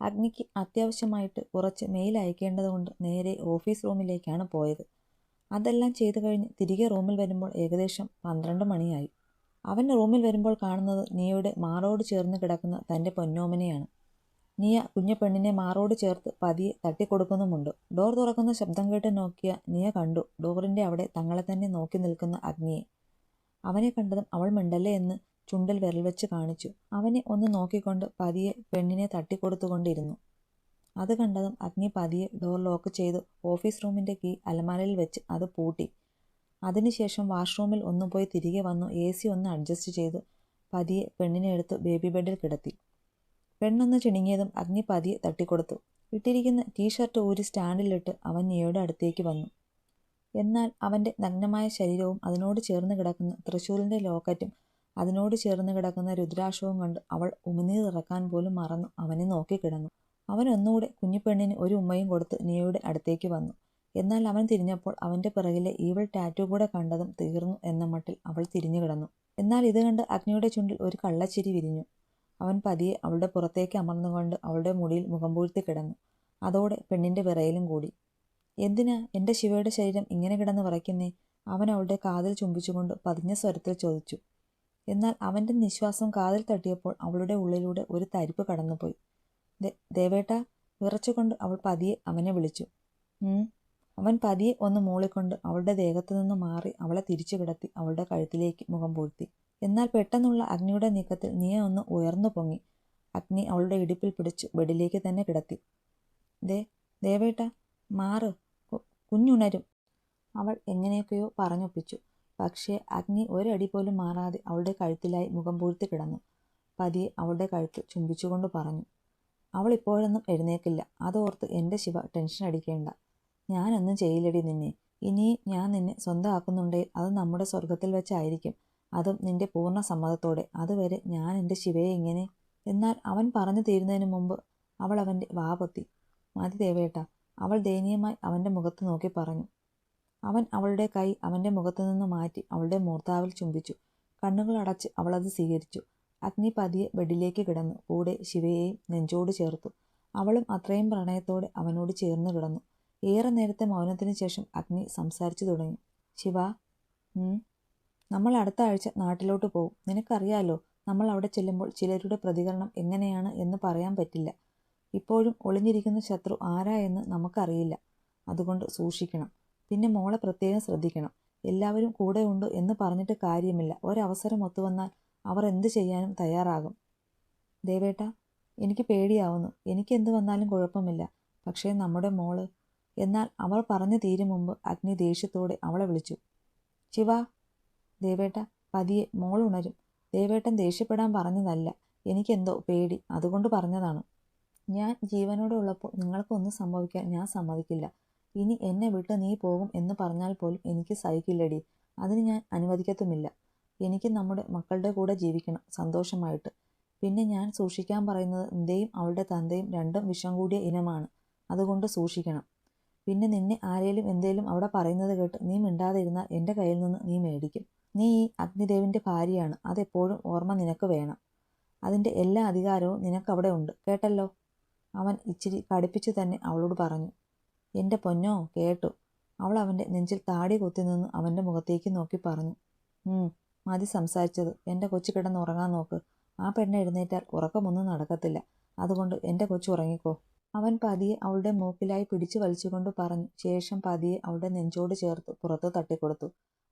അഗ്നിക്ക് അത്യാവശ്യമായിട്ട് കുറച്ച് മെയിൽ അയക്കേണ്ടതുകൊണ്ട് നേരെ ഓഫീസ് റൂമിലേക്കാണ് പോയത്. അതെല്ലാം ചെയ്തു കഴിഞ്ഞ് തിരികെ റൂമിൽ വരുമ്പോൾ ഏകദേശം പന്ത്രണ്ട് മണിയായി. അവൻ റൂമിൽ വരുമ്പോൾ കാണുന്നത് നിയയുടെ മാറോട് ചേർന്ന് കിടക്കുന്ന തന്റെ പൊന്നോമനെയാണ്. നിയ കുഞ്ഞു പെണ്ണിനെ മാറോട് ചേർത്ത് പതിയെ തട്ടിക്കൊടുക്കുന്നുമുണ്ട്. ഡോർ തുറക്കുന്ന ശബ്ദം കേട്ട് നോക്കിയ നിയ കണ്ടു ഡോറിന്റെ അവിടെ തങ്ങളെ തന്നെ നോക്കി നിൽക്കുന്ന അഗ്നിയെ. അവനെ കണ്ടതും അവൾ മിണ്ടല്ലേ എന്ന് ചുണ്ടിൽ വിരൽ വെച്ച് കാണിച്ചു. അവനെ ഒന്ന് നോക്കിക്കൊണ്ട് പതിയെ പെണ്ണിനെ തട്ടിക്കൊടുത്തുകൊണ്ടിരുന്നു. അത് കണ്ടതും അഗ്നി പതിയെ ഡോർ ലോക്ക് ചെയ്ത്. ഓഫീസ് റൂമിന്റെ കീ അലമാരയിൽ വെച്ച് അത് പൂട്ടി. അതിനുശേഷം വാഷ്റൂമിൽ ഒന്ന് പോയി തിരികെ വന്നു. എ സി ഒന്ന് അഡ്ജസ്റ്റ് ചെയ്ത്. പതിയെ പെണ്ണിനെ എടുത്ത് ബേബി ബെഡിൽ കിടത്തി. പെണ്ണൊന്ന് ചിണുങ്ങിയതും അഗ്നി പതിയെ തട്ടിക്കൊടുത്തു. ഇട്ടിരിക്കുന്ന ടീഷർട്ട് ഊരി സ്റ്റാൻഡിലിട്ട് അവൻ നിയയുടെ അടുത്തേക്ക് വന്നു. എന്നാൽ അവന്റെ നഗ്നമായ ശരീരവും അതിനോട് ചേർന്ന് കിടക്കുന്ന തൃശ്ശൂരിന്റെ ലോക്കറ്റും അതിനോട് ചേർന്ന് കിടക്കുന്ന രുദ്രാക്ഷവും കണ്ട് അവൾ ഉമിനീർ ഇറക്കാൻ പോലും മറന്നു അവനെ നോക്കിക്കിടന്നു അവൻ ഒന്നുകൂടെ കുഞ്ഞിപ്പെണ്ണിന് ഒരു ഉമ്മയും കൊടുത്ത് നിയയുടെ അടുത്തേക്ക് വന്നു. എന്നാൽ അവൻ തിരിഞ്ഞപ്പോൾ അവന്റെ പിറകിലെ ഈവൾ ടാറ്റു കൂടെ കണ്ടതും തീർന്നു എന്ന മട്ടിൽ അവൾ തിരിഞ്ഞു കിടന്നു. എന്നാൽ ഇത് കണ്ട് അഗ്നിയുടെ ചുണ്ടിൽ ഒരു കള്ളച്ചിരി വിരിഞ്ഞു. അവൻ പതിയെ അവളുടെ പുറത്തേക്ക് അമർന്നുകൊണ്ട് അവളുടെ മുടിയിൽ മുഖം പൂഴ്ത്തി കിടന്നു. അതോടെ പെണ്ണിന്റെ വിറയിലും കൂടി. എന്തിനാ എന്റെ ശിവയുടെ ശരീരം ഇങ്ങനെ കിടന്ന് വിറയ്ക്കുന്നേ? അവൻ അവളുടെ കാതിൽ ചുംബിച്ചുകൊണ്ട് പതിഞ്ഞ സ്വരത്തിൽ ചോദിച്ചു. എന്നാൽ അവന്റെ നിശ്വാസം കാതിൽ തട്ടിയപ്പോൾ അവളുടെ ഉള്ളിലൂടെ ഒരു തരിപ്പ് കടന്നുപോയി. ദേവേട്ട വിറച്ചുകൊണ്ട് അവൾ പതിയെ അവനെ വിളിച്ചു. അവൻ പതിയെ ഒന്ന് മൂളിക്കൊണ്ട് അവളുടെ ദേഹത്തു നിന്ന് മാറി അവളെ തിരിച്ചു കിടത്തി അവളുടെ കഴുത്തിലേക്ക് മുഖം പൂഴ്ത്തി. എന്നാൽ പെട്ടെന്നുള്ള അഗ്നിയുടെ നീക്കത്തിൽ നീ ഒന്ന് ഉയർന്നു പൊങ്ങി. അഗ്നി അവളുടെ ഇടുപ്പിൽ പിടിച്ച് ബെഡിലേക്ക് തന്നെ കിടത്തി. ദേ ദേവേട്ട മാറ് കുഞ്ഞുണരും. അവൾ എങ്ങനെയൊക്കെയോ പറഞ്ഞൊപ്പിച്ചു. പക്ഷേ അഗ്നി ഒരടി പോലും മാറാതെ അവളുടെ കഴുത്തിലായി മുഖം പൂഴ്ത്തി കിടന്നു. പതിയെ അവളുടെ കഴുത്ത് ചുംബിച്ചുകൊണ്ട് പറഞ്ഞു അവൾ ഇപ്പോഴൊന്നും എഴുന്നേക്കില്ല അതോർത്ത് എന്റെ ശിവ ടെൻഷൻ അടിക്കേണ്ട. ഞാനൊന്നും ചെയ്യില്ലടി നിന്നെ. ഇനി ഞാൻ നിന്നെ സ്വന്തമാക്കുന്നുണ്ടേ. അത് നമ്മുടെ സ്വർഗത്തിൽ വെച്ചായിരിക്കും. അതും നിന്റെ പൂർണ സമ്മതത്തോടെ. അതുവരെ ഞാൻ എന്റെ ശിവയെ ഇങ്ങനെ എന്നാൽ അവൻ പറഞ്ഞു തീരുന്നതിന് മുമ്പ് അവൾ അവന്റെ വാപൊത്തി മതി ദേവേട്ട അവൾ ദയനീയമായി അവന്റെ മുഖത്ത് നോക്കി പറഞ്ഞു. അവൻ അവളുടെ കൈ അവന്റെ മുഖത്തു നിന്ന് മാറ്റി അവളുടെ മൂർത്താവിൽ ചുംബിച്ചു. കണ്ണുകൾ അടച്ച് അവളത് സ്വീകരിച്ചു. അഗ്നി പതിയെ ബെഡിലേക്ക് കിടന്നു. കൂടെ ശിവയെയും നെഞ്ചോട് ചേർത്തു. അവളും അത്രയും പ്രണയത്തോടെ അവനോട് ചേർന്ന് കിടന്നു. ഏറെ നേരത്തെ മൗനത്തിന് ശേഷം അഗ്നി സംസാരിച്ചു തുടങ്ങി. ശിവ നമ്മൾ അടുത്ത ആഴ്ച നാട്ടിലോട്ട് പോകും നിനക്കറിയാലോ നമ്മൾ അവിടെ ചെല്ലുമ്പോൾ ചിലരുടെ പ്രതികരണം എങ്ങനെയാണ് എന്ന് പറയാൻ പറ്റില്ല. ഇപ്പോഴും ഒളിഞ്ഞിരിക്കുന്ന ശത്രു ആരാ എന്ന് നമുക്കറിയില്ല. അതുകൊണ്ട് സൂക്ഷിക്കണം. പിന്നെ മോളെ പ്രത്യേകം ശ്രദ്ധിക്കണം. എല്ലാവരും കൂടെ ഉണ്ട് എന്ന് പറഞ്ഞിട്ട് കാര്യമില്ല. ഒരവസരം ഒത്തുവന്നാൽ അവർ എന്ത് ചെയ്യാനും തയ്യാറാകും. ദേവേട്ട എനിക്ക് പേടിയാവുന്നു. എനിക്ക് എന്ത് വന്നാലും കുഴപ്പമില്ല. പക്ഷേ നമ്മുടെ മോൾ എന്നാൽ അവൾ പറഞ്ഞു തീരും മുമ്പ് അഗ്നി ദേഷ്യത്തോടെ അവളെ വിളിച്ചു. ശിവ ദേവേട്ട പതിയെ മോൾ ഉണരും. ദേവേട്ടൻ ദേഷ്യപ്പെടാൻ പറഞ്ഞതല്ല. എനിക്കെന്തോ പേടി. അതുകൊണ്ട് പറഞ്ഞതാണ്. ഞാൻ ജീവനോടെ ഉള്ളപ്പോൾ നിങ്ങൾക്കൊന്നും സംഭവിക്കാൻ ഞാൻ സമ്മതിക്കില്ല. ഇനി എന്നെ വിട്ട് നീ പോകും എന്ന് പറഞ്ഞാൽ പോലും എനിക്ക് സഹിക്കില്ലടി. അതിന് ഞാൻ അനുവദിക്കത്തുമില്ല. എനിക്ക് നമ്മുടെ മക്കളുടെ കൂടെ ജീവിക്കണം സന്തോഷമായിട്ട്. പിന്നെ ഞാൻ സൂക്ഷിക്കാൻ പറയുന്നത് നിന്റെയും അവളുടെ തന്തയും രണ്ടും വിഷം കൂടിയ ഇനമാണ്. അതുകൊണ്ട് സൂക്ഷിക്കണം. പിന്നെ നിന്നെ ആരേലും എന്തേലും അവിടെ പറയുന്നത് കേട്ട് നീ മിണ്ടാതിരുന്നാൽ എന്റെ കയ്യിൽ നിന്ന് നീ മേടിക്കും. നീ ഈ അഗ്നിദേവിന്റെ ഭാര്യയാണ്. അതെപ്പോഴും ഓർമ്മ നിനക്ക് വേണം. അതിന്റെ എല്ലാ അധികാരവും നിനക്കവിടെ ഉണ്ട്. കേട്ടല്ലോ? അവൻ ഇച്ചിരി കടുപ്പിച്ചു തന്നെ അവളോട് പറഞ്ഞു. എന്റെ പൊന്നോ കേട്ടു. അവൾ അവന്റെ നെഞ്ചിൽ താടി കുത്തി നിന്ന് അവന്റെ മുഖത്തേക്ക് നോക്കി പറഞ്ഞു. മതി സംസാരിച്ചത്. എന്റെ കൊച്ചു കിടന്ന് ഉറങ്ങാൻ നോക്ക്. ആ പെണ്ണ് എഴുന്നേറ്റാൽ ഉറക്കമൊന്നും നടക്കത്തില്ല. അതുകൊണ്ട് എന്റെ കൊച്ചു ഉറങ്ങിക്കോ. അവൻ പതിയെ അവളുടെ മൂക്കിലായി പിടിച്ചു വലിച്ചുകൊണ്ട് പറഞ്ഞു. ശേഷം പതിയെ അവളുടെ നെഞ്ചോട് ചേർത്ത് പുറത്ത് തട്ടിക്കൊടുത്തു.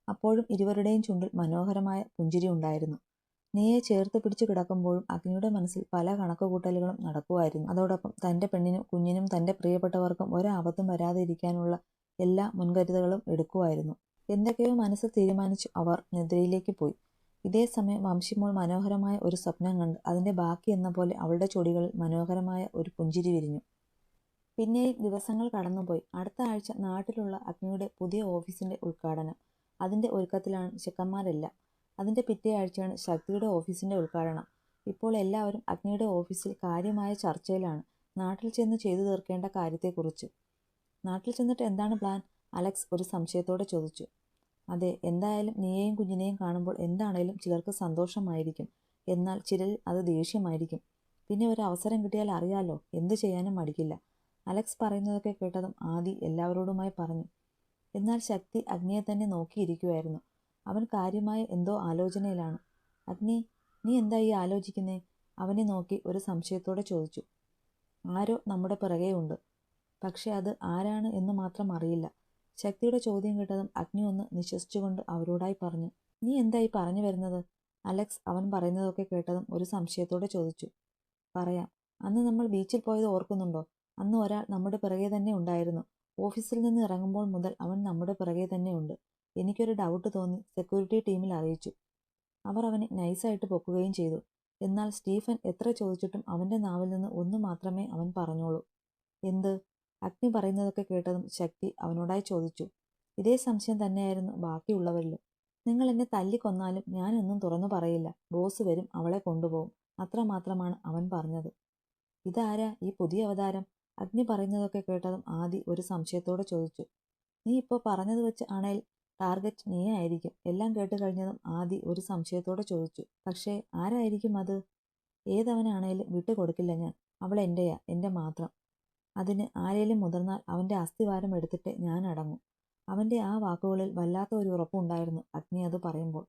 അപ്പോഴും ഇരുവരുടെയും ചുണ്ടിൽ മനോഹരമായ പുഞ്ചിരി ഉണ്ടായിരുന്നു. നീയെ ചേർത്ത് പിടിച്ചു കിടക്കുമ്പോഴും അഗ്നിയുടെ മനസ്സിൽ പല കണക്കുകൂട്ടലുകളും നടക്കുമായിരുന്നു. അതോടൊപ്പം തന്റെ പെണ്ണിനും കുഞ്ഞിനും തന്റെ പ്രിയപ്പെട്ടവർക്കും ഒരാപത്തും വരാതെ ഇരിക്കാനുള്ള എല്ലാ മുൻകരുതലുകളും എടുക്കുമായിരുന്നു. എന്തൊക്കെയോ മനസ്സ് തീരുമാനിച്ചു അവർ നിദ്രയിലേക്ക് പോയി. ഇതേ സമയം വംശിമോൾ മനോഹരമായ ഒരു സ്വപ്നം കണ്ട് അതിന്റെ ബാക്കി എന്ന പോലെ അവളുടെ ചൊടികളിൽ മനോഹരമായ ഒരു പുഞ്ചിരി വിരിഞ്ഞു. പിന്നെയും ദിവസങ്ങൾ കടന്നുപോയി. അടുത്ത ആഴ്ച നാട്ടിലുള്ള അഗ്നിയുടെ പുതിയ ഓഫീസിന്റെ ഉദ്ഘാടനം. അതിന്റെ ഒരുക്കത്തിലാണ് ചെക്കന്മാരെല്ലാം. അതിന്റെ പിറ്റേ ആഴ്ചയാണ് ശക്തിയുടെ ഓഫീസിന്റെ ഉദ്ഘാടനം. ഇപ്പോൾ എല്ലാവരും അഗ്നിയുടെ ഓഫീസിൽ കാര്യമായ ചർച്ചയിലാണ്. നാട്ടിൽ ചെന്ന് ചെയ്തു തീർക്കേണ്ട കാര്യത്തെക്കുറിച്ച്. നാട്ടിൽ ചെന്നിട്ട് എന്താണ് പ്ലാൻ? അലക്സ് ഒരു സംശയത്തോടെ ചോദിച്ചു. അതെ എന്തായാലും നീയെയും കുഞ്ഞിനെയും കാണുമ്പോൾ എന്താണേലും ചിലർക്ക് സന്തോഷമായിരിക്കും. എന്നാൽ ചിലർ അത് ദേഷ്യമായിരിക്കും. പിന്നെ ഒരു അവസരം കിട്ടിയാൽ അറിയാലോ എന്തു ചെയ്യാനും മടിക്കില്ല. അലക്സ് പറയുന്നതൊക്കെ കേട്ടതും ആദി എല്ലാവരോടുമായി പറഞ്ഞു. എന്നാൽ ശക്തി അഗ്നിയെ തന്നെ നോക്കിയിരിക്കുമായിരുന്നു അവൻ കാര്യമായ എന്തോ ആലോചനയിലാണ്. അഗ്നി നീ എന്താ ഈ ആലോചിക്കുന്നേ? അവനെ നോക്കി ഒരു സംശയത്തോടെ ചോദിച്ചു. ആരോ നമ്മുടെ പിറകെയുണ്ട് പക്ഷേ അത് ആരാണ് എന്ന് മാത്രം അറിയില്ല. ശക്തിയുടെ ചോദ്യം കേട്ടതും അഗ്നി ഒന്ന് നിശ്വസിച്ചുകൊണ്ട് അവരോടായി പറഞ്ഞു. നീ എന്തായി പറഞ്ഞു വരുന്നത്? അലക്സ് അവൻ പറയുന്നതൊക്കെ കേട്ടതും ഒരു സംശയത്തോടെ ചോദിച്ചു. പറയാം. അന്ന് നമ്മൾ ബീച്ചിൽ പോയത് ഓർക്കുന്നുണ്ടോ? അന്ന് ഒരാൾ നമ്മുടെ പിറകെ തന്നെ ഉണ്ടായിരുന്നു. ഓഫീസിൽ നിന്ന് ഇറങ്ങുമ്പോൾ മുതൽ അവൻ നമ്മുടെ പിറകെ തന്നെ ഉണ്ട്. എനിക്കൊരു ഡൗട്ട് തോന്നി സെക്യൂരിറ്റി ടീമിൽ അറിയിച്ചു. അവർ അവനെ നൈസായിട്ട് പൊക്കുകയും ചെയ്തു. എന്നാൽ സ്റ്റീഫൻ എത്ര ചോദിച്ചിട്ടും അവന്റെ നാവിൽ നിന്ന് ഒന്ന് മാത്രമേ അവൻ പറഞ്ഞോളൂ. എന്ത്? അഗ്നി പറയുന്നതൊക്കെ കേട്ടതും ശക്തി അവനോടായി ചോദിച്ചു. ഇതേ സംശയം തന്നെയായിരുന്നു ബാക്കിയുള്ളവരിലും. നിങ്ങൾ എന്നെ തല്ലിക്കൊന്നാലും ഞാനൊന്നും തുറന്നു പറയില്ല. ബോസ് വരും അവളെ കൊണ്ടുപോകും. അത്രമാത്രമാണ് അവൻ പറഞ്ഞത്. ഇതാരാ ഈ പുതിയ അവതാരം? അഗ്നി പറയുന്നതൊക്കെ കേട്ടതും ആദി ഒരു സംശയത്തോടെ ചോദിച്ചു. നീ ഇപ്പോൾ പറഞ്ഞത് വെച്ച് ആണേൽ ടാർഗറ്റ് നീ ആയിരിക്കും. എല്ലാം കേട്ട് കഴിഞ്ഞതും ആദി ഒരു സംശയത്തോടെ ചോദിച്ചു പക്ഷേ ആരായിരിക്കും അത്? ഏതവനാണേലും വിട്ടുകൊടുക്കില്ല ഞാൻ. അവൾ എന്റെയാ എന്റെ മാത്രം. അതിന് ആരേലും മുതിർന്നാൽ അവന്റെ അസ്ഥിവാരം എടുത്തിട്ട് ഞാൻ അടങ്ങും. അവന്റെ ആ വാക്കുകളിൽ വല്ലാത്ത ഒരു ഉറപ്പുണ്ടായിരുന്നു അഗ്നി അത് പറയുമ്പോൾ.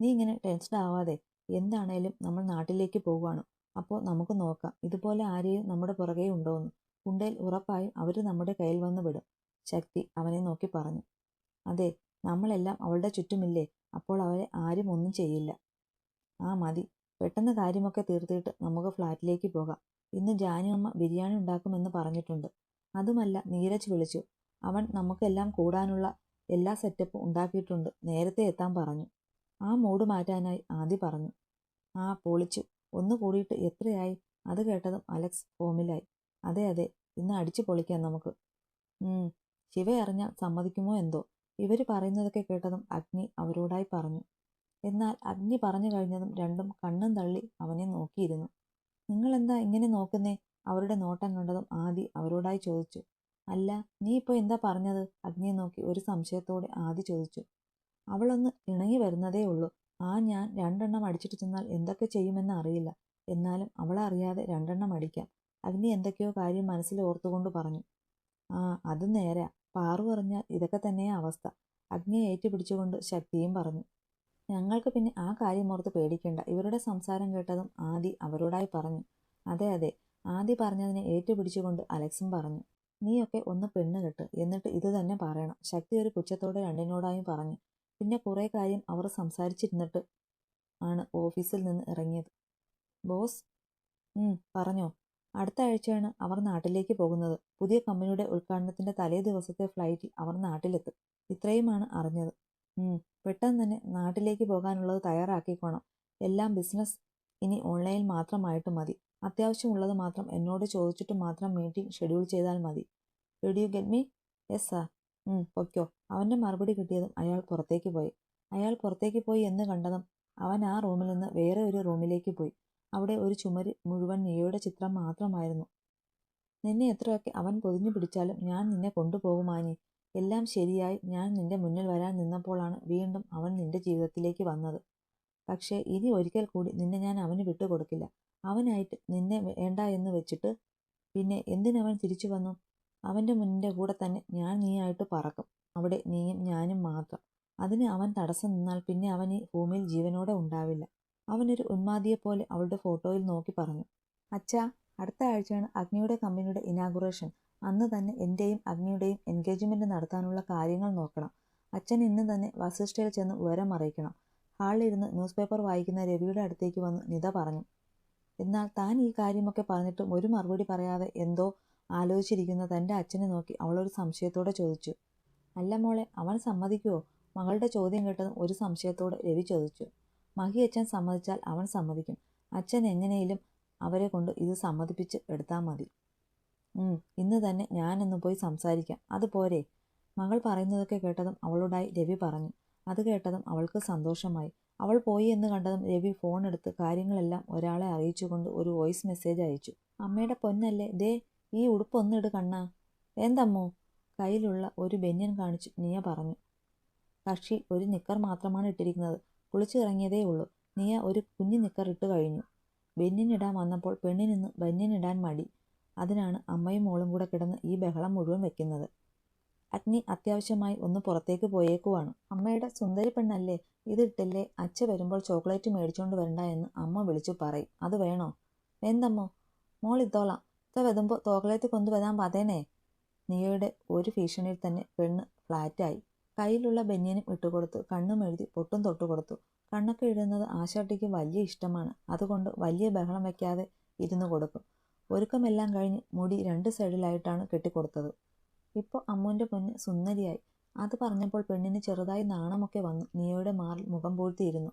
നീ ഇങ്ങനെ ടെൻഷൻ ആവാതെ എന്താണേലും നമ്മൾ നാട്ടിലേക്ക് പോവുകയാണ്. അപ്പോൾ നമുക്ക് നോക്കാം. ഇതുപോലെ ആരെയും നമ്മുടെ പുറകെ ഉണ്ടോയെന്ന് ഉണ്ടേൽ ഉറപ്പായും അവർ നമ്മുടെ കയ്യിൽ വന്ന് വിടും. ശക്തി അവനെ നോക്കി പറഞ്ഞു. അതെ നമ്മളെല്ലാം അവളുടെ ചുറ്റുമില്ലേ? അപ്പോൾ അവരെ ആരും ഒന്നും ചെയ്യില്ല. ആ മതി. പെട്ടെന്ന് കാര്യമൊക്കെ തീർത്തിട്ട് നമുക്ക് ഫ്ലാറ്റിലേക്ക് പോകാം. ഇന്ന് ജാനു അമ്മ ബിരിയാണി ഉണ്ടാക്കുമെന്ന് പറഞ്ഞിട്ടുണ്ട്. അതുമല്ല നീരജ് വിളിച്ചു. അവൻ നമുക്കെല്ലാം കൂടാനുള്ള എല്ലാ സെറ്റപ്പും ഉണ്ടാക്കിയിട്ടുണ്ട്. നേരത്തെ എത്താൻ പറഞ്ഞു. ആ മൂട് മാറ്റാനായി ആദ്യ പറഞ്ഞു. ആ പൊളിച്ചു. ഒന്ന് കൂടിയിട്ട് എത്രയായി? അത് കേട്ടതും അലക്സ് ഫോമിലായി. അതെ അതെ. ഇന്ന് അടിച്ചു പൊളിക്കാം നമുക്ക്. ശിവ അറിഞ്ഞാൽ സമ്മതിക്കുമോ എന്തോ? ഇവർ പറയുന്നതൊക്കെ കേട്ടതും അഗ്നി അവരോടായി പറഞ്ഞു. എന്നാൽ അഗ്നി പറഞ്ഞു കഴിഞ്ഞതും രണ്ടും കണ്ണും തള്ളി അവനെ നോക്കിയിരുന്നു. നിങ്ങളെന്താ ഇങ്ങനെ നോക്കുന്നേ? അവരുടെ നോട്ടം കണ്ടതും ആദി അവരോടായി ചോദിച്ചു. അല്ല നീ ഇപ്പോൾ എന്താ പറഞ്ഞത്? അഗ്നിയെ നോക്കി ഒരു സംശയത്തോടെ ആദി ചോദിച്ചു. അവളൊന്ന് ഇണങ്ങി വരുന്നതേ ഉള്ളൂ. ആ ഞാൻ രണ്ടെണ്ണം അടിച്ചിട്ട് ചെന്നാൽ എന്തൊക്കെ ചെയ്യുമെന്ന് അറിയില്ല. എന്നാലും അവളെ അറിയാതെ രണ്ടെണ്ണം അടിക്കാം. അഗ്നി എന്തൊക്കെയോ കാര്യം മനസ്സിൽ ഓർത്തുകൊണ്ട് പറഞ്ഞു. ആ അത് നേരാ പാറു പറഞ്ഞാൽ ഇതൊക്കെ തന്നെയാ അവസ്ഥ. അഗ്നിയെ ഏറ്റുപിടിച്ചുകൊണ്ട് ശക്തിയും പറഞ്ഞു. ഞങ്ങൾക്ക് പിന്നെ ആ കാര്യം ഓർത്ത് പേടിക്കേണ്ട. ഇവരുടെ സംസാരം കേട്ടതും ആദി അവരോടായി പറഞ്ഞു. അതെ അതെ. ആദി പറഞ്ഞതിനെ ഏറ്റുപിടിച്ചുകൊണ്ട് അലക്സും പറഞ്ഞു. നീയൊക്കെ ഒന്ന് പെണ്ണ് കെട്ട്. എന്നിട്ട് ഇത് തന്നെ പറയണം. ശക്തി ഒരു പുച്ഛത്തോടെ രണ്ടിനോടായും പറഞ്ഞു. പിന്നെ കുറേ കാര്യം അവർ സംസാരിച്ചിരുന്നിട്ട് ആണ് ഓഫീസിൽ നിന്ന് ഇറങ്ങിയത്. ബോസ്? പറഞ്ഞോ. അടുത്ത ആഴ്ചയാണ് അവർ നാട്ടിലേക്ക് പോകുന്നത്. പുതിയ കമ്പനിയുടെ ഉദ്ഘാടനത്തിന്റെ തലേ ദിവസത്തെ ഫ്ലൈറ്റിൽ അവർ നാട്ടിലെത്തും. ഇത്രയുമാണ് അറിഞ്ഞത്. പെട്ടെന്ന് തന്നെ നാട്ടിലേക്ക് പോകാനുള്ളത് തയ്യാറാക്കിക്കോണം. എല്ലാം ബിസിനസ് ഇനി ഓൺലൈനിൽ മാത്രമായിട്ട് മതി. അത്യാവശ്യമുള്ളത് മാത്രം എന്നോട് ചോദിച്ചിട്ട് മാത്രം മീറ്റിംഗ് ഷെഡ്യൂൾ ചെയ്താൽ മതി. Do you get me yes sir പൊയ്ക്കോ. അവന്റെ മറുപടി കിട്ടിയതും അയാൾ പുറത്തേക്ക് പോയി. അയാൾ പുറത്തേക്ക് പോയി എന്ന് കണ്ടതും അവൻ ആ റൂമിൽ നിന്ന് വേറെ ഒരു റൂമിലേക്ക് പോയി. അവിടെ ഒരു ചുമര് മുഴുവൻ നിയോയുടെ ചിത്രം മാത്രമായിരുന്നു. നിന്നെ എത്രയൊക്കെ അവൻ പൊതിഞ്ഞു പിടിച്ചാലും ഞാൻ നിന്നെ കൊണ്ടുപോകുമാനി എല്ലാം ശരിയായി ഞാൻ നിന്റെ മുന്നിൽ വരാൻ നിന്നപ്പോഴാണ് വീണ്ടും അവൻ നിന്റെ ജീവിതത്തിലേക്ക് വന്നത്. പക്ഷേ ഇനി ഒരിക്കൽ കൂടി നിന്നെ ഞാൻ അവന് വിട്ടുകൊടുക്കില്ല. അവനായിട്ട് നിന്നെ വേണ്ട എന്ന് വെച്ചിട്ട് പിന്നെ എന്തിനവൻ തിരിച്ചു വന്നു? അവന്റെ മുന്നിന്റെ കൂടെ തന്നെ ഞാൻ നീയായിട്ട് പറക്കും. അവിടെ നീയും ഞാനും മാത്രം. അതിന് അവൻ തടസ്സം നിന്നാൽ പിന്നെ അവൻ ഈ ഭൂമിയിൽ ജീവനോടെ ഉണ്ടാവില്ല. അവനൊരു ഉന്മാദിയെപ്പോലെ അവളുടെ ഫോട്ടോയിൽ നോക്കി പറഞ്ഞു. അച്ഛാ അടുത്ത ആഴ്ചയാണ് അഗ്നിയുടെ കമ്പനിയുടെ ഇനാഗുറേഷൻ. അന്ന് തന്നെ എന്റെയും അഗ്നിയുടെയും എൻഗേജ്മെന്റ് നടത്താനുള്ള കാര്യങ്ങൾ നോക്കണം. അച്ഛൻ ഇന്ന് തന്നെ വസിഷ്ഠയിൽ ചെന്ന് വിവരം അറിയിക്കണം. ഹാളിലിരുന്ന് ന്യൂസ് പേപ്പർ വായിക്കുന്ന രവിയുടെ അടുത്തേക്ക് വന്ന് നിത പറഞ്ഞു. എന്നാൽ താൻ ഈ കാര്യമൊക്കെ പറഞ്ഞിട്ടും ഒരു മറുപടി പറയാതെ എന്തോ ആലോചിച്ചിരിക്കുന്ന തന്റെ അച്ഛനെ നോക്കി അവളൊരു സംശയത്തോടെ ചോദിച്ചു. അല്ല മോളെ അവൻ സമ്മതിക്കുമോ മകളുടെ ചോദ്യം കേട്ടതും ഒരു സംശയത്തോടെ രവി ചോദിച്ചു. മഹി അച്ഛൻ സമ്മതിച്ചാൽ അവൻ സമ്മതിക്കും. അച്ഛൻ എങ്ങനെയും അവരെ കൊണ്ട് ഇത് സമ്മതിപ്പിച്ച് എടുത്താൽ മതി. ഇന്ന് തന്നെ ഞാനൊന്ന് പോയി സംസാരിക്കാം. അത് പോരെ. മകൾ പറയുന്നതൊക്കെ കേട്ടതും അവളോടായി രവി പറഞ്ഞു. അത് കേട്ടതും അവൾക്ക് സന്തോഷമായി. അവൾ പോയി എന്ന് കണ്ടതും രവി ഫോൺ എടുത്ത് കാര്യങ്ങളെല്ലാം ഒരാളെ അറിയിച്ചുകൊണ്ട് ഒരു വോയിസ് മെസ്സേജ് അയച്ചു. അമ്മയുടെ പൊന്നല്ലേ. ദേ ഈ ഉടുപ്പ് ഉടുപ്പൊന്നിട് കണ്ണാ. എന്തമ്മോ? കയ്യിലുള്ള ഒരു ബെന്യൻ കാണിച്ച് നിയ പറഞ്ഞു. കക്ഷി ഒരു നിക്കർ മാത്രമാണ് ഇട്ടിരിക്കുന്നത്. കുളിച്ചിറങ്ങിയതേ ഉള്ളൂ. നീയ ഒരു കുഞ്ഞു നിക്കറിട്ട് കഴിഞ്ഞു. ബെന്നിനിടാൻ വന്നപ്പോൾ പെണ്ണിനിന്ന് ബന്യനിടാൻ മടി. അതിനാണ് അമ്മയും മോളും കൂടെ കിടന്ന് ഈ ബഹളം മുഴുവൻ വെക്കുന്നത്. അഗ്നി അത്യാവശ്യമായി ഒന്ന് പുറത്തേക്ക് പോയേക്കുവാണ്. അമ്മയുടെ സുന്ദരി പെണ്ണല്ലേ? ഇതിട്ടല്ലേ അച്ഛ വരുമ്പോൾ ചോക്ലേറ്റ് മേടിച്ചുകൊണ്ട് വരണ്ട എന്ന് അമ്മ വിളിച്ചു പറയും. അത് വേണോ? വേന്തമ്മോ മോൾ ഇത്തോളാം ഇത്ത വരുമ്പോൾ ചോക്ലേറ്റ് കൊണ്ടുവരാൻ പതേനേ നിയയുടെ ഒരു ഭീഷണിയിൽ തന്നെ പെണ്ണ് ഫ്ലാറ്റായി. കയ്യിലുള്ള ബനിയനും ഇട്ടുകൊടുത്തു. കണ്ണും എഴുതി പൊട്ടും തൊട്ടു കൊടുത്തു കണ്ണൊക്കെ ഇടുന്നത് ആശാട്ടിക്ക് വലിയ ഇഷ്ടമാണ്. അതുകൊണ്ട് വലിയ ബഹളം വയ്ക്കാതെ ഇരുന്നു കൊടുക്കും. ഒരുക്കമെല്ലാം കഴിഞ്ഞ് മുടി രണ്ട് സൈഡിലായിട്ടാണ് കെട്ടിക്കൊടുത്തത്. ഇപ്പോൾ അമ്മുവിന്റെ പൊന്ന് സുന്ദരിയായി. അത് പറഞ്ഞപ്പോൾ പെണ്ണിന് ചെറുതായി നാണമൊക്കെ വന്നു. നിയയുടെ മാറിൽ മുഖം പൂഴ്ത്തിയിരുന്നു.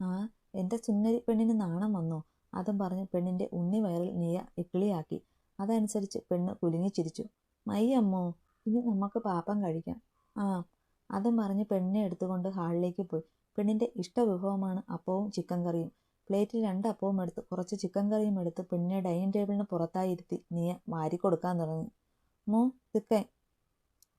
ആ എന്റെ സുന്ദരി പെണ്ണിന് നാണം വന്നോ? അതും പറഞ്ഞ് പെണ്ണിന്റെ ഉണ്ണി വയറിൽ നിയ ഇക്കിളിയാക്കി. അതനുസരിച്ച് പെണ്ണ് കുലുങ്ങിച്ചിരിച്ചു മയ്യമ്മോ ഇനി നമുക്ക് പാപം കഴിക്കാം. ആ അതും പറഞ്ഞ് പെണ്ണിനെ എടുത്തുകൊണ്ട് ഹാളിലേക്ക് പോയി. പെണ്ണിന്റെ ഇഷ്ടവിഭവമാണ് അപ്പവും ചിക്കൻ കറിയും. പ്ലേറ്റിൽ രണ്ട് അപ്പവും എടുത്ത് കുറച്ച് ചിക്കൻ കറിയും എടുത്ത് പെണ്ണിനെ ഡൈനിങ് ടേബിളിന് പുറത്തായി ഇരുത്തി മാരി വാരി കൊടുക്കാൻ തുടങ്ങി. മോ ചിക്കൻ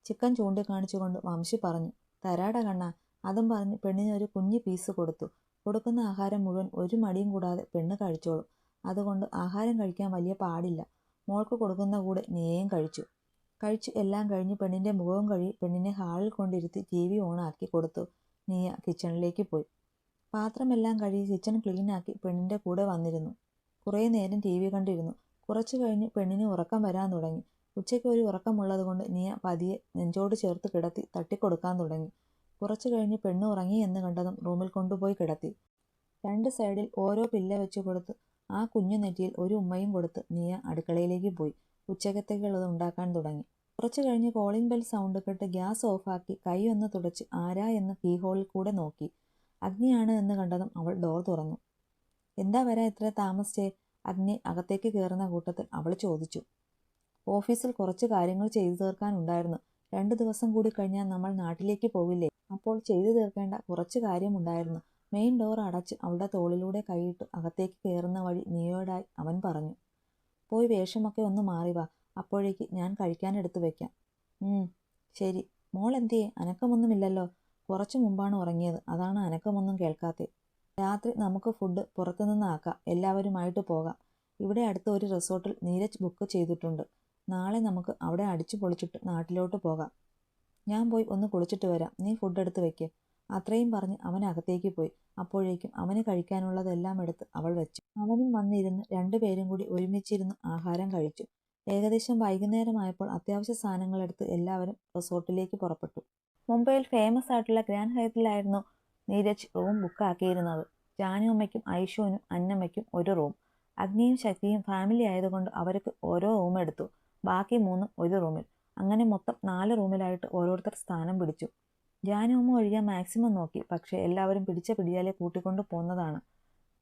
ചിക്കൻ ചൂണ്ടിക്കാണിച്ചുകൊണ്ട് വംശി പറഞ്ഞു തരാട കണ്ണ. അതും പറഞ്ഞ് പെണ്ണിന് ഒരു കുഞ്ഞു പീസ് കൊടുത്തു. കൊടുക്കുന്ന ആഹാരം മുഴുവൻ ഒരു മടിയും കൂടാതെ പെണ്ണ് കഴിച്ചോളും. അതുകൊണ്ട് ആഹാരം കഴിക്കാൻ വലിയ പാടില്ല. മോൾക്ക് കൊടുക്കുന്ന കൂടെ നീയും കഴിച്ചു. കഴിച്ചു എല്ലാം കഴിഞ്ഞ് പെണ്ണിന്റെ മുഖവും കഴുകി പെണ്ണിനെ ഹാളിൽ കൊണ്ടിരുത്തി ടി വി ഓണാക്കി കൊടുത്തു. നീയ കിച്ചണിലേക്ക് പോയി. പാത്രമെല്ലാം കഴുകി കിച്ചൺ ക്ലീനാക്കി പെണ്ണിന്റെ കൂടെ വന്നിരുന്നു. കുറേ നേരം ടി വി കണ്ടിരുന്നു. കുറച്ചു കഴിഞ്ഞ് പെണ്ണിന് ഉറക്കം വരാൻ തുടങ്ങി. ഉച്ചയ്ക്ക് ഒരു ഉറക്കമുള്ളതുകൊണ്ട് നീയ പതിയെ നെഞ്ചോട് ചേർത്ത് കിടത്തി തട്ടിക്കൊടുക്കാൻ തുടങ്ങി. കുറച്ചു കഴിഞ്ഞ് പെണ്ണ് ഉറങ്ങി എന്ന് കണ്ടതും റൂമിൽ കൊണ്ടുപോയി കിടത്തി. രണ്ട് സൈഡിൽ ഓരോ പില്ല വെച്ച് കൊടുത്ത് ആ കുഞ്ഞു നെറ്റിയിൽ ഒരു ഉമ്മയും കൊടുത്ത് നീയ അടുക്കളയിലേക്ക് പോയി. ഉച്ചകത്തേക്കുള്ളത് ഉണ്ടാക്കാൻ തുടങ്ങി. കുറച്ചു കഴിഞ്ഞ് കോളിംഗ് ബെൽ സൗണ്ട് കേട്ട് ഗ്യാസ് ഓഫാക്കി കൈ ഒന്ന് തുടച്ച് ആരാ എന്ന് കീ ഹോളിൽ കൂടെ നോക്കി. അഗ്നിയാണ് എന്ന് കണ്ടതും അവൾ ഡോർ തുറന്നു. എന്താ വരാ ഇത്ര താമസിച്ചേ? അഗ്നി അകത്തേക്ക് കയറുന്ന കൂട്ടത്തിൽ അവൾ ചോദിച്ചു. ഓഫീസിൽ കുറച്ച് കാര്യങ്ങൾ ചെയ്തു തീർക്കാനുണ്ടായിരുന്നു രണ്ടു ദിവസം കൂടി കഴിഞ്ഞാൽ നമ്മൾ നാട്ടിലേക്ക് പോവില്ലേ? അപ്പോൾ ചെയ്തു തീർക്കേണ്ട കുറച്ച് കാര്യമുണ്ടായിരുന്നു മെയിൻ ഡോർ അടച്ച് അവളുടെ തോളിലൂടെ കൈയിട്ട് അകത്തേക്ക് കയറുന്ന വഴി നിയോടായി അവൻ പറഞ്ഞു. പോയി വേഷമൊക്കെ ഒന്ന് മാറി വാ. അപ്പോഴേക്ക് ഞാൻ കഴിക്കാനെടുത്ത് വയ്ക്കാം ശരി. മോൾ എന്തിയേ? അനക്കമൊന്നുമില്ലല്ലോ. കുറച്ചു മുമ്പാണ് ഉറങ്ങിയത്. അതാണ് അനക്കമൊന്നും കേൾക്കാത്തേ. രാത്രി നമുക്ക് ഫുഡ് പുറത്തുനിന്ന് ആക്കാം. എല്ലാവരുമായിട്ട് പോകാം. ഇവിടെ അടുത്ത ഒരു റിസോർട്ടിൽ നീരജ് ബുക്ക് ചെയ്തിട്ടുണ്ട്. നാളെ നമുക്ക് അവിടെ അടിച്ചു പൊളിച്ചിട്ട് നാട്ടിലോട്ട് പോകാം. ഞാൻ പോയി ഒന്ന് കുളിച്ചിട്ട് വരാം. നീ ഫുഡ് എടുത്ത് വെക്ക്. അത്രയും പറഞ്ഞ് അവൻ അകത്തേക്ക് പോയി. അപ്പോഴേക്കും അവന് കഴിക്കാനുള്ളതെല്ലാം എടുത്ത് അവൾ വെച്ചു. അവനും വന്നിരുന്ന് രണ്ടുപേരും കൂടി ഒരുമിച്ചിരുന്ന് ആഹാരം കഴിച്ചു. ഏകദേശം വൈകുന്നേരമായപ്പോൾ അത്യാവശ്യ സാധനങ്ങളെടുത്ത് എല്ലാവരും റിസോർട്ടിലേക്ക് പുറപ്പെട്ടു. മുംബൈയിൽ ഫേമസ് ആയിട്ടുള്ള ഗ്രാൻഡ് ഹയത്തിലായിരുന്നു നീരജ് റൂം ബുക്ക് ബുക്കാക്കിയിരുന്നത് ജാനുമ്മയ്ക്കും ഐഷുവിനും അന്നമ്മയ്ക്കും ഒരു റൂം. അഗ്നിയും ശക്തിയും ഫാമിലി ആയതുകൊണ്ട് അവർക്ക് ഓരോ റൂം എടുത്തു. ബാക്കി മൂന്നും ഒരു റൂമിൽ. അങ്ങനെ മൊത്തം നാല് റൂമിലായിട്ട് ഓരോരുത്തർ സ്ഥാനം പിടിച്ചു. ജാനുമ്മ ഒഴിയാൻ മാക്സിമം നോക്കി. പക്ഷേ എല്ലാവരും പിടിച്ച പിടിയാലെ കൂട്ടിക്കൊണ്ട് പോകുന്നതാണ്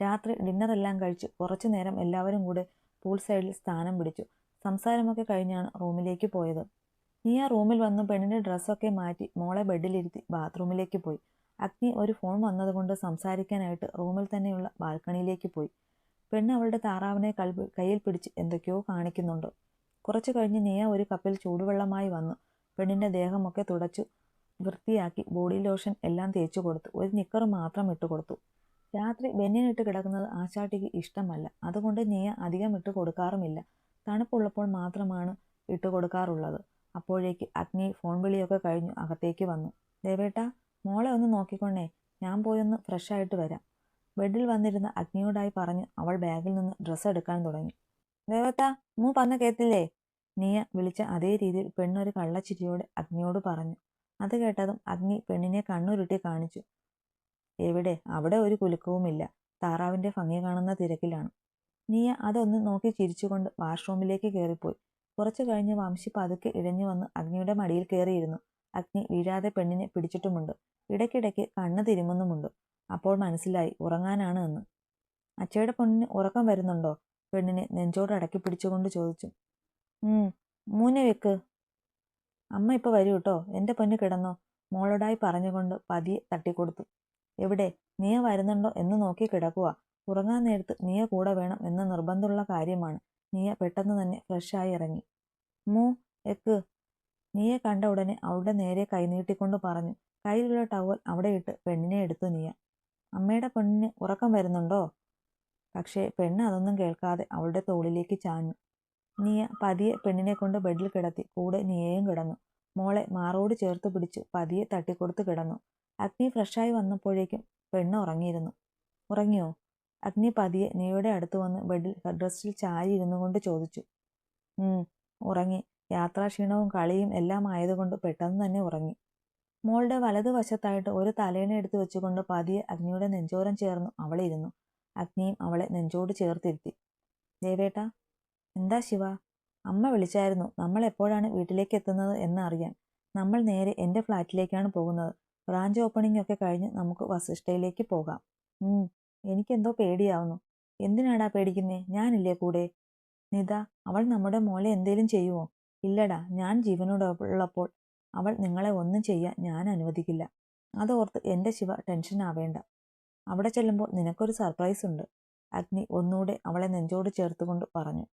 രാത്രി ഡിന്നറെല്ലാം കഴിച്ച് കുറച്ചു നേരം എല്ലാവരും കൂടെ പൂൾ സൈഡിൽ സ്ഥാനം പിടിച്ചു. സംസാരമൊക്കെ കഴിഞ്ഞാണ് റൂമിലേക്ക് പോയത്. നീ ആ റൂമിൽ വന്ന് പെണ്ണിന്റെ ഡ്രസ്സൊക്കെ മാറ്റി മോളെ ബെഡിലിരുത്തി ബാത്റൂമിലേക്ക് പോയി. അഗ്നി ഒരു ഫോൺ വന്നതുകൊണ്ട് സംസാരിക്കാനായിട്ട് റൂമിൽ തന്നെയുള്ള ബാൽക്കണിയിലേക്ക് പോയി. പെണ്ണ് അവളുടെ താറാവിനെ കൽബ് കയ്യിൽ പിടിച്ച് എന്തൊക്കെയോ കാണിക്കുന്നുണ്ട്. കുറച്ചു കഴിഞ്ഞ് നീയ ഒരു കപ്പിൽ ചൂടുവെള്ളമായി വന്ന് പെണ്ണിന്റെ ദേഹമൊക്കെ തുടച്ചു വൃത്തിയാക്കി ബോഡി ലോഷൻ എല്ലാം തേച്ചു കൊടുത്തു ഒരു നിക്കർ മാത്രം ഇട്ട് കൊടുത്തു. രാത്രി ബെന്നിനിട്ട് കിടക്കുന്നത് ആശാട്ടിക്ക് ഇഷ്ടമല്ല. അതുകൊണ്ട് നീയ അധികം ഇട്ട് കൊടുക്കാറുമില്ല. തണുപ്പുള്ളപ്പോൾ മാത്രമാണ് ഇട്ട് കൊടുക്കാറുള്ളത് അപ്പോഴേക്ക് അഗ്നി ഫോൺ വിളിയൊക്കെ കഴിഞ്ഞു അകത്തേക്ക് വന്നു. ദേവേട്ട മോളെ ഒന്ന് നോക്കിക്കൊണ്ടേ ഞാൻ പോയൊന്ന് ഫ്രഷായിട്ട് വരാം. ബെഡിൽ വന്നിരുന്ന അഗ്നിയോടായി പറഞ്ഞ് അവൾ ബാഗിൽ നിന്ന് ഡ്രസ്സ് എടുക്കാൻ തുടങ്ങി. ദേവത്ത മൂ പറഞ്ഞ കേട്ടില്ലേ? നീയ വിളിച്ച അതേ രീതിയിൽ പെണ്ണൊരു കള്ളച്ചിരിയോടെ അഗ്നിയോട് പറഞ്ഞു. അത് കേട്ടതും അഗ്നി പെണ്ണിനെ കണ്ണുരുട്ടി കാണിച്ചു. എവിടെ? അവിടെ ഒരു കുലുക്കവുമില്ല. താറാവിന്റെ ഭംഗി കാണുന്ന തിരക്കിലാണ്. നീയ അതൊന്ന് നോക്കി ചിരിച്ചുകൊണ്ട് വാഷ്റൂമിലേക്ക് കയറിപ്പോയി കുറച്ചു കഴിഞ്ഞ് വംശി പതുക്കെ ഇഴഞ്ഞു വന്ന് അഗ്നിയുടെ മടിയിൽ കയറിയിരുന്നു അഗ്നി വീഴാതെ പെണ്ണിനെ പിടിച്ചിട്ടുമുണ്ട്. ഇടയ്ക്കിടയ്ക്ക് കണ്ണ് തിരുമുന്നുമുണ്ട്. അപ്പോൾ മനസ്സിലായി ഉറങ്ങാനാണ് എന്ന്. അച്ചയുടെ പൊണ്ണിന് ഉറക്കം വരുന്നുണ്ടോ? പെണ്ണിനെ നെഞ്ചോട് അടക്കി പിടിച്ചുകൊണ്ട് ചോദിച്ചു. മൂന്നെ വെക്ക്. അമ്മ ഇപ്പൊ വരൂ കേട്ടോ എന്റെ പൊന്ന് കിടന്നോ. മോളോടായി പറഞ്ഞുകൊണ്ട് പതിയെ തട്ടിക്കൊടുത്തു. എവിടെ? നീ വരുന്നുണ്ടോ എന്ന് നോക്കി കിടക്കുക ഉറങ്ങാൻ നേരത്ത് നീയ കൂടെ വേണം എന്ന് നിർബന്ധമുള്ള കാര്യമാണ്. നീയ പെട്ടെന്ന് തന്നെ ഫ്രഷായി ഇറങ്ങി. മൂ എക്ക്. നീയെ കണ്ട ഉടനെ അവളുടെ നേരെ കൈനീട്ടിക്കൊണ്ട് പറഞ്ഞു കയ്യിലുള്ള ടവൽ അവിടെ ഇട്ട് പെണ്ണിനെ എടുത്തു നീയ. അമ്മയുടെ പെണ്ണിന് ഉറക്കം വരുന്നുണ്ടോ? പക്ഷേ പെണ്ണ് അതൊന്നും കേൾക്കാതെ അവളുടെ തോളിലേക്ക് ചാഞ്ഞു. നീയ പതിയെ പെണ്ണിനെ കൊണ്ട് ബെഡിൽ കിടത്തി കൂടെ നിയയും കിടന്നു. മോളെ മാറോട് ചേർത്ത് പിടിച്ച് പതിയെ തട്ടിക്കൊടുത്ത് കിടന്നു. അഗ്നി ഫ്രഷായി വന്നപ്പോഴേക്കും പെണ്ണ് ഉറങ്ങിയിരുന്നു. ഉറങ്ങിയോ? അഗ്നി പതിയെ നെയ്യുടെ അടുത്ത് വന്ന് ബെഡിൽ ഹെഡ്രസ്റ്റിൽ ചാരി ഇരുന്നു കൊണ്ട് ചോദിച്ചു. ഉറങ്ങി. യാത്രാക്ഷീണവും കളിയും എല്ലാം ആയതുകൊണ്ട് പെട്ടെന്ന് തന്നെ ഉറങ്ങി. മോളുടെ വലതുവശത്തായിട്ട് ഒരു തലേണ എടുത്തു വെച്ചുകൊണ്ട് പതിയെ അഗ്നിയുടെ നെഞ്ചോരം ചേർന്നു അവളിരുന്നു അഗ്നിയും അവളെ നെഞ്ചോട് ചേർത്തിരുത്തി. ദേവേട്ട എന്താ ശിവ? അമ്മ വിളിച്ചായിരുന്നു. നമ്മൾ എപ്പോഴാണ് വീട്ടിലേക്ക് എത്തുന്നത് എന്നറിയാൻ നമ്മൾ നേരെ എന്റെ ഫ്ലാറ്റിലേക്കാണ് പോകുന്നത്. ബ്രാഞ്ച് ഓപ്പണിംഗ് ഒക്കെ കഴിഞ്ഞ് നമുക്ക് വസിഷ്ഠയിലേക്ക് പോകാം. എനിക്കെന്തോ പേടിയാവുന്നു. എന്തിനാടാ പേടിക്കുന്നേ? ഞാനില്ലേ കൂടെ? നിത അവൾ നമ്മുടെ മോളെ എന്തേലും ചെയ്യുമോ ഇല്ലടാ ഞാൻ ജീവനോടുള്ളപ്പോൾ അവൾ നിങ്ങളെ ഒന്നും ചെയ്യാൻ ഞാൻ അനുവദിക്കില്ല. അതോർത്ത് എന്റെ ശിവ ടെൻഷൻ ആവേണ്ട. അവിടെ ചെല്ലുമ്പോൾ നിനക്കൊരു സർപ്രൈസ് ഉണ്ട് അഗ്നി ഒന്നുകൂടെ അവളെ നെഞ്ചോട് ചേർത്തുകൊണ്ട് പറഞ്ഞു.